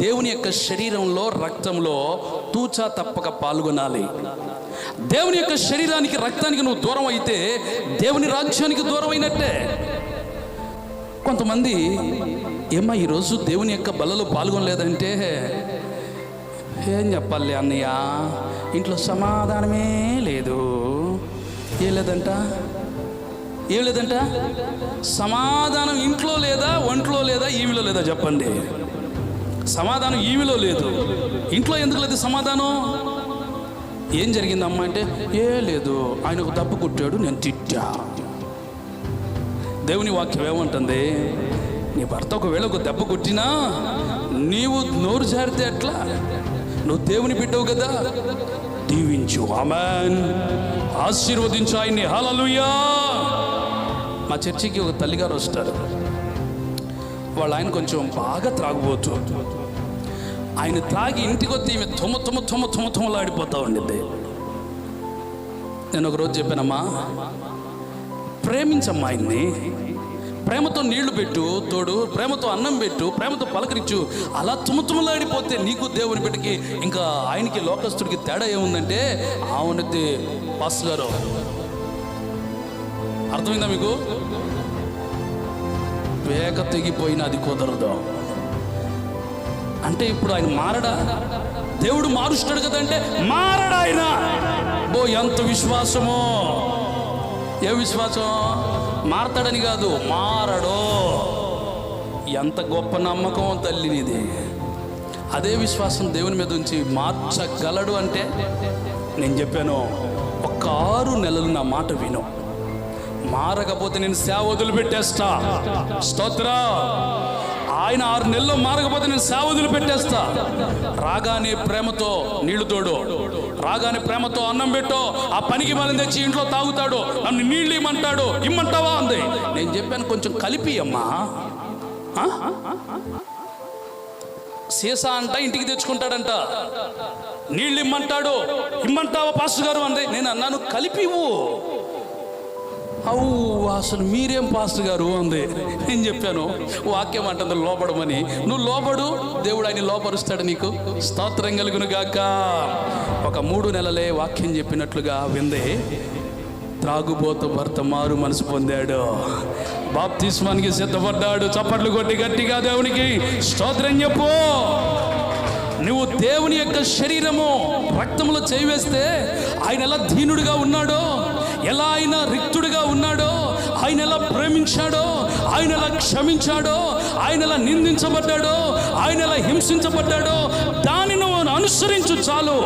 దేవుని యొక్క శరీరంలో రక్తంలో తూచా తప్పక పాల్గొనాలి. దేవుని యొక్క శరీరానికి రక్తానికి నువ్వు దూరం అయితే దేవుని రాజ్యానికి దూరం అయినట్టే. కొంతమంది ఏమ్మా ఈరోజు దేవుని యొక్క బలలో పాల్గొనలేదంటే ఏం చెప్పాలి అన్నయ్య? ఇంట్లో సమాధానమే లేదు. ఏం లేదంట? ఏం లేదంట? సమాధానం ఇంట్లో లేదా ఒంట్లో లేదా ఈమెలో లేదా చెప్పండి. సమాధానం ఈమెలో లేదు. ఇంట్లో ఎందుకు లేదు సమాధానం? ఏం జరిగిందమ్మా అంటే ఏ లేదు ఆయన ఒక దప్పు కుట్టాడు నేను తిట్టా. దేవుని వాక్యం ఏమంటుంది? నీ భర్త ఒకవేళ ఒక దెబ్బ కొట్టినా నీవు నోరు జారితే ఎట్లా? నువ్వు దేవుని బిడ్డవు కదా? దీవించు. ఆమెన్. ఆశీర్వదించు ఆయన్ని. హలలుయా మా చర్చికి ఒక తల్లిగారు వస్తారు. వాళ్ళ ఆయన కొంచెం బాగా త్రాగుబోతు. ఆయన త్రాగి ఇంటికి వస్తే ఈమె తుమ్మ తుమ్మ తుమ్మ తుమ్మ తుమ్మలాడిపోతూ ఉండిద్ది. నేను ఒకరోజు చెప్పానమ్మా ప్రేమించమ్మా ఆయన్ని. ప్రేమతో నీళ్ళు పెట్టు తోడు ప్రేమతో అన్నం పెట్టు ప్రేమతో పలకరించు. అలా తుమతుమలాడిపోతే నీకు దేవుని బిడ్డకి ఇంకా ఆయనకి లోకస్తుడికి తేడా ఏముందంటే ఆవునది పాస్ గారు. అర్థమైందా మీకు? వేగ తెగిపోయిన అది కుదరదు. అంటే ఇప్పుడు ఆయన మారడా? దేవుడు మారుస్తాడు కదంటే మారడా ఆయన. బో ఎంత విశ్వాసమో. ఏ విశ్వాసం? మారతాడని కాదు మారడో. ఎంత గొప్ప నమ్మకం తల్లినిది అదే విశ్వాసం దేవుని మీద ఉంచి మార్చగలడు అంటే నేను చెప్పాను ఒక ఆరు నెలలు నా మాట విను. మారకపోతే నేను సేవ వదిలిపెట్టేస్తా. స్తోత్ర. ఆయన ఆరు నెలల్లో మారకపోతే నేను సేవ వదిలిపెట్టేస్తా. రాగానే ప్రేమతో నీళ్ళు తోడు. రాగానే ప్రేమతో అన్నం పెట్టో. ఆ పనికి మనం తెచ్చి ఇంట్లో తాగుతాడు. నన్ను నీళ్ళు ఇమ్మంటాడు. ఇమ్మంటావా అంది. నేను చెప్పాను కొంచెం కలిపి అమ్మా. సీసా అంట ఇంటికి తెచ్చుకుంటాడంట. నీళ్ళు ఇమ్మంటాడు. ఇమ్మంటావా పాస్టర్ గారు అంది. నేను అన్నాను కలిపి అవు అసలు మీరేం పాస్టర్ గారు అంది. నేను చెప్పాను వాక్యం అంటుంది లోపడమని. నువ్వు లోపడు దేవుడు ఆయన లోపరుస్తాడు నీకు. స్తోత్రం కలుగును గాక. ఒక మూడు నెలలే వాక్యం చెప్పినట్లుగా విందే. త్రాగుబోత భర్త మారు మనసు పొందాడు. బాప్తిస్మానికి సిద్ధపడ్డాడు. చప్పట్లు కొట్టి గట్టిగా దేవునికి స్తోత్రం చెప్పు. నువ్వు దేవుని యొక్క శరీరము రక్తంలో చేయివేస్తే ఆయన ఎలా దీనుడిగా ఉన్నాడో ఎలా ఆయన రిక్తుడిగా ఉన్నాడో ఆయన ఎలా ప్రేమించాడో ఆయన ఎలా క్షమించాడో ఆయన ఎలా నిందించబడ్డాడో ఆయన ఎలా హింసించబడ్డాడో దానిని అనుసరించు చాలు.